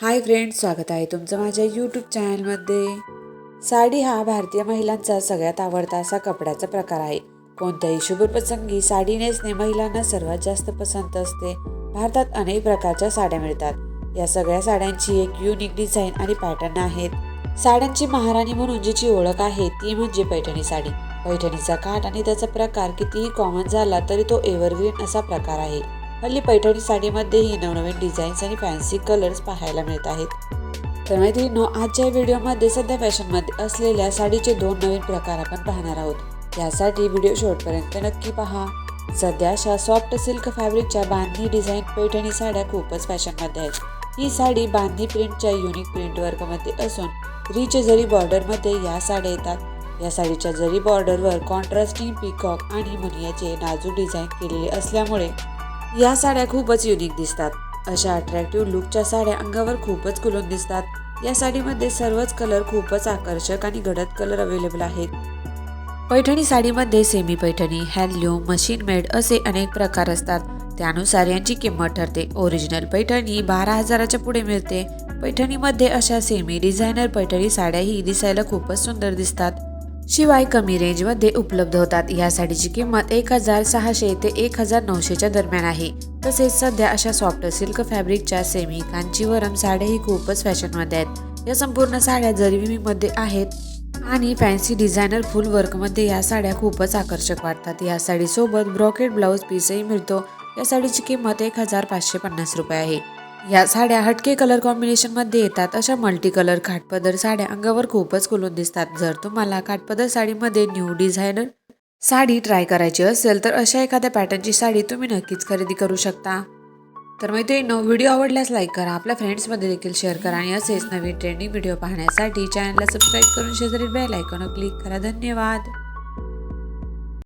Hi friends स्वागत आहे तुमचं माझ्या यूट्यूब चॅनलमध्ये. साडी हा भारतीय महिलांचा सगळ्यात आवडता असा कपड्याचा प्रकार आहे. कोणत्याही शुभप्रसंगी साडी नेसणे महिलांना सर्वात जास्त पसंत असते. भारतात अनेक प्रकारच्या साड्या मिळतात. या सगळ्या साड्यांची एक युनिक डिझाईन आणि पॅटर्न आहेत. साड्यांची महाराणी म्हणून जिची ओळख आहे ती म्हणजे पैठणी साडी. पैठणीचा काठ आणि त्याचा प्रकार कितीही कॉमन झाला तरी तो एव्हरग्रीन असा प्रकार आहे. हल्ली पैठणी साडीमध्येही नवनवीन डिझाईन्स आणि फॅन्सी कलर्स पाहायला मिळत आहेत. तर मैत्रिणींनो आजच्या व्हिडिओमध्ये सध्या फॅशनमध्ये असलेल्या साडीचे दोन नवीन प्रकार आपण पाहणार आहोत. यासाठी व्हिडिओ शेवटपर्यंत नक्की पहा. सध्या अशा सॉफ्ट सिल्क फॅब्रिकच्या बांधणी डिझाईन पैठणी साड्या खूपच फॅशनमध्ये आहेत. ही साडी बांधणी प्रिंटच्या युनिक प्रिंट वर्कमध्ये असून रिच जरी बॉर्डरमध्ये या साड्या येतात या साडीच्या जरी बॉर्डरवर कॉन्ट्रास्टिंग पिकॉक आणि मुनियाचे नाजूक डिझाईन केलेले असल्यामुळे या साड्या खूपच युनिक दिसतात. अशा अट्रॅक्टिव्ह लुकच्या साड्या अंगावर खूपच खुलून दिसतात. या साडीमध्ये सर्वच कलर खूपच आकर्षक आणि गडद कलर अवेलेबल आहेत. पैठणी साडीमध्ये semi Paithani handloom machine made असे अनेक प्रकार असतात. त्यानुसार यांची किंमत ठरते. ओरिजिनल पैठणी बारा हजाराच्या पुढे मिळते. पैठणीमध्ये अशा सेमी डिझायनर पैठणी साड्याही दिसायला खूपच सुंदर दिसतात. शिवाय कमी रेंजमध्ये उपलब्ध होतात. या साडीची किंमत एक हजार सहाशे ते एक हजार नऊशेच्या दरम्यान आहे. तसेच सध्या अशा सॉफ्ट सिल्क फॅब्रिकच्या सेमी कांचीवरम साड्याही खूपच फॅशनमध्ये आहेत. या संपूर्ण साड्या जरीविमीमध्ये आहेत आणि फॅन्सी डिझायनर फुल वर्कमध्ये या साड्या खूपच आकर्षक वाटतात. या साडीसोबत ब्रॉकेट ब्लाऊज पीसही मिळतो. या साडीची किंमत एक हजार पाचशे पन्नास रुपये आहे. या साड्या हटके कलर कॉम्बिनेशनमध्ये येतात. अशा मल्टी कलर काठपदर साड्या अंगावर खूपच खुलून दिसतात. जर तुम्हाला काठपदर साडीमध्ये न्यू डिझायनर साडी ट्राय करायची असेल तर अशा एखाद्या पॅटर्नची साडी तुम्ही नक्कीच खरेदी करू शकता. तर मैत्रिणींनो व्हिडिओ आवडल्यास लाईक करा. आपल्या फ्रेंड्समध्ये देखील शेअर करा आणि असेच नवीन ट्रेंडिंग व्हिडिओ पाहण्यासाठी चॅनलला सबस्क्राईब करून शेजारी बेल आयकॉनवर क्लिक करा. धन्यवाद.